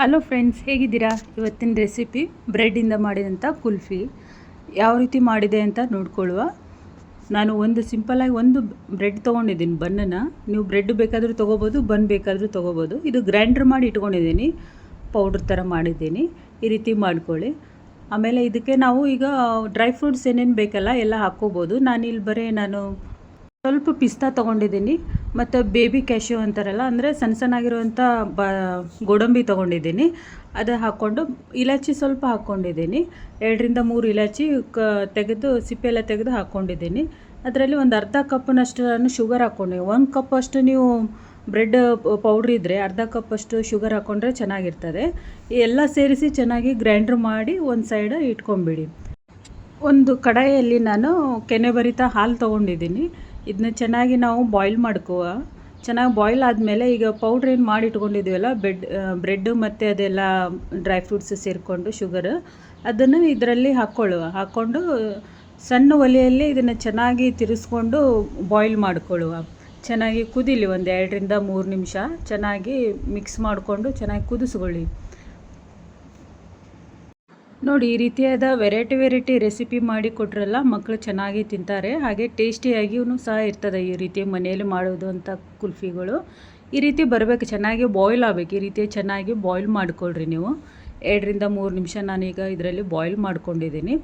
Hello friends, ಹೇಗಿದ್ದೀರಾ? ಇವತ್ತಿನ recipe ಬ್ರೆಡ್ಡಿಂದ ಮಾಡಿದಂಥ ಕುಲ್ಫಿ. ಯಾವ ರೀತಿ ಮಾಡಿದೆ ಅಂತ ನೋಡ್ಕೊಳ್ಳುವ. ನಾನು ಒಂದು ಸಿಂಪಲಾಗಿ ಒಂದು ಬ್ರೆಡ್ ತೊಗೊಂಡಿದ್ದೀನಿ ಬನ್ನನ್ನು ನೀವು ಬ್ರೆಡ್ ಬೇಕಾದರೂ ತೊಗೋಬೋದು, ಬನ್ ಬೇಕಾದರೂ ತೊಗೋಬೋದು. ಇದು ಗ್ರೈಂಡ್ರ್ ಮಾಡಿ ಇಟ್ಕೊಂಡಿದ್ದೀನಿ. ಪೌಡ್ರ್ ಥರ ಮಾಡಿದ್ದೀನಿ. ಈ ರೀತಿ ಮಾಡ್ಕೊಳ್ಳಿ. ಆಮೇಲೆ ಇದಕ್ಕೆ ನಾವು ಈಗ ಡ್ರೈ ಫ್ರೂಟ್ಸ್ ಏನೇನು ಬೇಕಲ್ಲ ಎಲ್ಲ ಹಾಕ್ಕೋಬೋದು. ಇಲ್ಲಿ ಬರೀ ನಾನು ಸ್ವಲ್ಪ ಪಿಸ್ತಾ ತೊಗೊಂಡಿದ್ದೀನಿ. ಮತ್ತು ಬೇಬಿ ಕ್ಯಾಶ್ಯೂ ಅಂತಾರಲ್ಲ, ಅಂದರೆ ಸಣ್ಣ ಸಣ್ಣಾಗಿರುವಂಥ ಬ, ಗೋಡಂಬಿ ತೊಗೊಂಡಿದ್ದೀನಿ. ಅದು ಹಾಕ್ಕೊಂಡು ಇಲಾಚಿ ಸ್ವಲ್ಪ ಹಾಕ್ಕೊಂಡಿದ್ದೀನಿ. ಎರಡರಿಂದ ಮೂರು ಇಲಾಚಿ ಕ, ತೆಗೆದು, ಸಿಪ್ಪೆ ಎಲ್ಲ ತೆಗೆದು ಹಾಕ್ಕೊಂಡಿದ್ದೀನಿ. ಅದರಲ್ಲಿ ಒಂದು ಅರ್ಧ ಕಪ್ನಷ್ಟು ನಾನು ಶುಗರ್ ಹಾಕ್ಕೊಂಡೆ. ಒಂದು ಕಪ್ ಅಷ್ಟು ನೀವು ಬ್ರೆಡ್ ಪೌಡ್ರ್ ಇದ್ದರೆ ಅರ್ಧ ಕಪ್ಪಷ್ಟು ಶುಗರ್ ಹಾಕ್ಕೊಂಡ್ರೆ ಚೆನ್ನಾಗಿರ್ತದೆ. ಎಲ್ಲ ಸೇರಿಸಿ ಚೆನ್ನಾಗಿ ಗ್ರೈಂಡ್ರ್ ಮಾಡಿ ಒಂದು ಸೈಡ್ ಇಟ್ಕೊಂಬಿಡಿ ಒಂದು ಕಡಾಯಿಯಲ್ಲಿ ನಾನು ಕೆನೆಭರಿತ ಹಾಲು ತೊಗೊಂಡಿದ್ದೀನಿ. ಇದನ್ನ ಚೆನ್ನಾಗಿ ನಾವು ಬಾಯ್ಲ್ ಮಾಡ್ಕೋ ಚೆನ್ನಾಗಿ ಬಾಯ್ಲ್ ಆದಮೇಲೆ ಈಗ ಪೌಡ್ರ್ ಏನು ಮಾಡಿಟ್ಕೊಂಡಿದ್ದೀವಲ್ಲ ಬೆಡ್ ಬ್ರೆಡ್ಡು ಮತ್ತು ಅದೆಲ್ಲ ಡ್ರೈ ಫ್ರೂಟ್ಸ್ ಸೇರಿಕೊಂಡು ಶುಗರ್ ಅದನ್ನು ಇದರಲ್ಲಿ ಹಾಕ್ಕೊಳ್ಳುವ. ಹಾಕ್ಕೊಂಡು ಸಣ್ಣ ಒಲೆಯಲ್ಲಿ ಇದನ್ನು ಚೆನ್ನಾಗಿ ತಿರುಸ್ಕೊಂಡು ಬಾಯ್ಲ್ ಮಾಡ್ಕೊಳ್ಳುವ. ಚೆನ್ನಾಗಿ ಕುದಿಲಿ ಒಂದು ಎರಡರಿಂದ ಮೂರು ನಿಮಿಷ. ಚೆನ್ನಾಗಿ ಮಿಕ್ಸ್ ಮಾಡಿಕೊಂಡು ಚೆನ್ನಾಗಿ ಕುದಿಸ್ಕೊಳ್ಳಿ. ನೋಡಿ, ಈ ರೀತಿಯಾದ ವೆರೈಟಿ ವೆರೈಟಿ ರೆಸಿಪಿ ಮಾಡಿ ಕೊಟ್ರಲ್ಲ ಮಕ್ಕಳು ಚೆನ್ನಾಗಿ ತಿಂತಾರೆ. ಹಾಗೆ ಟೇಸ್ಟಿಯಾಗಿಯೂ ಸಹ ಇರ್ತದೆ ಈ ರೀತಿ ಮನೆಯಲ್ಲಿ ಮಾಡೋದು ಅಂತ ಕುಲ್ಫಿಗಳು. ಈ ರೀತಿ ಬರಬೇಕು, ಚೆನ್ನಾಗಿ ಬಾಯ್ಲ್ ಆಗಬೇಕು. ಈ ರೀತಿ ಚೆನ್ನಾಗಿ ಬಾಯ್ಲ್ ಮಾಡಿಕೊಳ್ರಿ ನೀವು. ಎರಡರಿಂದ ಮೂರು ನಿಮಿಷ ನಾನೀಗ ಇದರಲ್ಲಿ ಬಾಯ್ಲ್ ಮಾಡ್ಕೊಂಡಿದ್ದೀನಿ.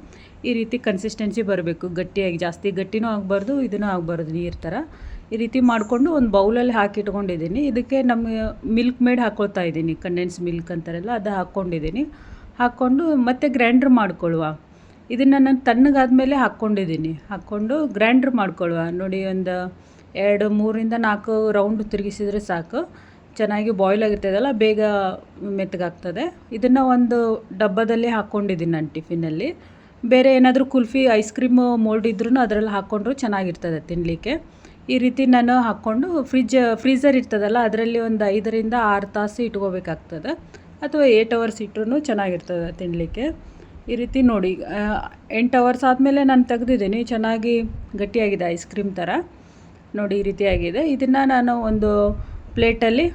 ಈ ರೀತಿ ಕನ್ಸಿಸ್ಟೆನ್ಸಿ ಬರಬೇಕು. ಗಟ್ಟಿಯಾಗಿ, ಜಾಸ್ತಿ ಗಟ್ಟಿನೂ ಆಗಬಾರ್ದು, ಇದನ್ನೂ ಆಗಬಾರ್ದು ನೀರು ಥರ ಈ ರೀತಿ ಮಾಡಿಕೊಂಡು ಒಂದು ಬೌಲಲ್ಲಿ ಹಾಕಿಟ್ಕೊಂಡಿದ್ದೀನಿ. ಇದಕ್ಕೆ ನಮ್ಮ ಮಿಲ್ಕ್ ಮೇಡ್ ಹಾಕ್ಕೊಳ್ತಾ ಇದ್ದೀನಿ. ಕಂಡೆನ್ಸ್ ಮಿಲ್ಕ್ ಅಂತಾರಲ್ಲ, ಅದು ಹಾಕ್ಕೊಂಡಿದ್ದೀನಿ ಹಾಕ್ಕೊಂಡು ಮತ್ತೆ ಗ್ರೈಂಡ್ರ್ ಮಾಡ್ಕೊಳ್ಳುವ. ಇದನ್ನು ನಾನು ತಣ್ಣಗಾದ್ಮೇಲೆ ಹಾಕ್ಕೊಂಡಿದ್ದೀನಿ. ಹಾಕ್ಕೊಂಡು ಗ್ರೈಂಡ್ರ್ ಮಾಡ್ಕೊಳ್ಳುವ. ನೋಡಿ ಒಂದು ಎರಡು, ಮೂರಿಂದ ನಾಲ್ಕು ರೌಂಡ್ ತಿರುಗಿಸಿದ್ರೆ ಸಾಕು. ಚೆನ್ನಾಗಿ ಬಾಯ್ಲ್ ಆಗಿರ್ತದಲ್ಲ ಬೇಗ ಮೆತ್ತಗಾಗ್ತದೆ. ಇದನ್ನು ಒಂದು ಡಬ್ಬದಲ್ಲಿ ಹಾಕ್ಕೊಂಡಿದ್ದೀನಿ ನಾನು ಟಿಫಿನಲ್ಲಿ ಬೇರೆ ಏನಾದರೂ ಕುಲ್ಫಿ ಐಸ್ ಕ್ರೀಮ್ ಮೋಲ್ಡ್ ಇದ್ರೂ ಅದರಲ್ಲಿ ಹಾಕ್ಕೊಂಡ್ರು ಚೆನ್ನಾಗಿರ್ತದೆ ತಿನ್ನಲಿಕ್ಕೆ ಈ ರೀತಿ ನಾನು ಹಾಕ್ಕೊಂಡು ಫ್ರಿಜ್ ಫ್ರೀಝರ್ ಇರ್ತದಲ್ಲ, ಅದರಲ್ಲಿ ಒಂದು ಐದರಿಂದ ಆರು ತಾಸು ಇಟ್ಕೋಬೇಕಾಗ್ತದೆ. ಅಥವಾ ಏಯ್ಟ್ ಅವರ್ಸ್ ಇಟ್ಟರೂ ಚೆನ್ನಾಗಿರ್ತದೆ ತಿನ್ನಲಿಕ್ಕೆ ಈ ರೀತಿ ನೋಡಿ ಎಂಟು ಅವರ್ಸ್ ಆದಮೇಲೆ ನಾನು ತೆಗೆದಿದ್ದೀನಿ, ಚೆನ್ನಾಗಿ ಗಟ್ಟಿಯಾಗಿದೆ ಐಸ್ ಕ್ರೀಮ್ ಥರ ನೋಡಿ ಈ ರೀತಿಯಾಗಿದೆ. ಇದನ್ನು ನಾನು ಒಂದು ಪ್ಲೇಟಲ್ಲಿ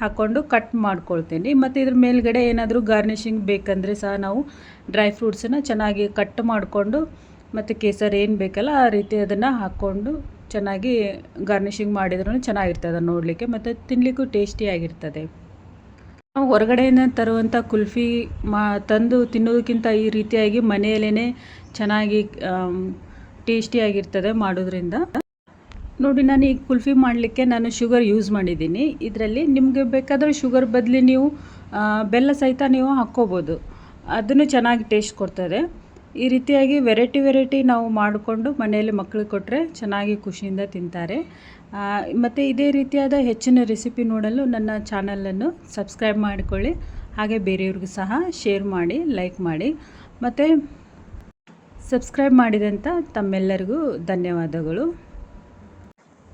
ಹಾಕ್ಕೊಂಡು ಕಟ್ ಮಾಡ್ಕೊಳ್ತೀನಿ. ಮತ್ತು ಇದ್ರ ಮೇಲ್ಗಡೆ ಏನಾದರೂ ಗಾರ್ನಿಷಿಂಗ್ ಬೇಕಂದರೆ ಸಹ ನಾವು ಡ್ರೈ ಫ್ರೂಟ್ಸನ್ನು ಚೆನ್ನಾಗಿ ಕಟ್ ಮಾಡಿಕೊಂಡು, ಮತ್ತು ಕೇಸರ್ ಏನು ಬೇಕಲ್ಲ ಆ ರೀತಿ ಅದನ್ನು ಹಾಕ್ಕೊಂಡು ಚೆನ್ನಾಗಿ ಗಾರ್ನಿಷಿಂಗ್ ಮಾಡಿದ್ರೂ ಚೆನ್ನಾಗಿರ್ತದೆ ನೋಡಲಿಕ್ಕೆ, ಮತ್ತು ತಿನ್ನಲಿಕ್ಕೂ ಟೇಸ್ಟಿಯಾಗಿರ್ತದೆ ಹೊರಗಡೆಯಿಂದ ತರುವಂಥ ಕುಲ್ಫಿ ಮಾ, ತಂದು ತಿನ್ನೋದಕ್ಕಿಂತ ಈ ರೀತಿಯಾಗಿ ಮನೆಯಲ್ಲೇ ಚೆನ್ನಾಗಿ ಟೇಸ್ಟಿಯಾಗಿರ್ತದೆ ಮಾಡೋದ್ರಿಂದ. ನೋಡಿ, ನಾನು ಈ ಕುಲ್ಫಿ ಮಾಡಲಿಕ್ಕೆ ನಾನು ಶುಗರ್ ಯೂಸ್ ಮಾಡಿದ್ದೀನಿ. ಇದರಲ್ಲಿ ನಿಮಗೆ ಬೇಕಾದರೆ ಶುಗರ್ ಬದಲಿ ನೀವು ಬೆಲ್ಲ ಸಹಿತ ನೀವು ಹಾಕ್ಕೋಬೋದು. ಅದನ್ನು ಚೆನ್ನಾಗಿ ಟೇಸ್ಟ್ ಕೊಡ್ತದೆ. ಈ ರೀತಿಯಾಗಿ ವೆರೈಟಿ ವೆರೈಟಿ ನಾವು ಮಾಡಿಕೊಂಡು ಮನೆಯಲ್ಲಿ ಮಕ್ಕಳಿಗೆ ಕೊಟ್ಟರೆ ಚೆನ್ನಾಗಿ ಖುಷಿಯಿಂದ ತಿಂತಾರೆ. ಮತ್ತು ಇದೇ ರೀತಿಯಾದ ಹೆಚ್ಚಿನ ರೆಸಿಪಿ ನೋಡಲು ನನ್ನ ಚಾನಲನ್ನು ಸಬ್ಸ್ಕ್ರೈಬ್ ಮಾಡಿಕೊಳ್ಳಿ. ಹಾಗೆ ಬೇರೆಯವ್ರಿಗೂ ಸಹ ಶೇರ್ ಮಾಡಿ, ಲೈಕ್ ಮಾಡಿ. ಮತ್ತು ಸಬ್ಸ್ಕ್ರೈಬ್ ಮಾಡಿದಂಥ ತಮ್ಮೆಲ್ಲರಿಗೂ ಧನ್ಯವಾದಗಳು.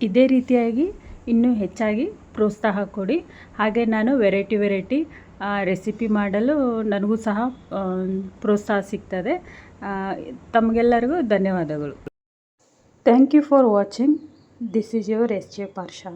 ಇದೇ ರೀತಿಯಾಗಿ ಇನ್ನೂ ಹೆಚ್ಚಾಗಿ ಪ್ರೋತ್ಸಾಹ ಕೊಡಿ. ಹಾಗೆ ನಾನು ವೆರೈಟಿ ವೆರೈಟಿ ರೆಸಿಪಿ ಮಾಡಲು ನನಗೂ ಸಹ ಪ್ರೋತ್ಸಾಹ ಸಿಗ್ತದೆ. ತಮಗೆಲ್ಲರಿಗೂ ಧನ್ಯವಾದಗಳು. Thank you for watching this is your S J ಪಾರ್ಷಾ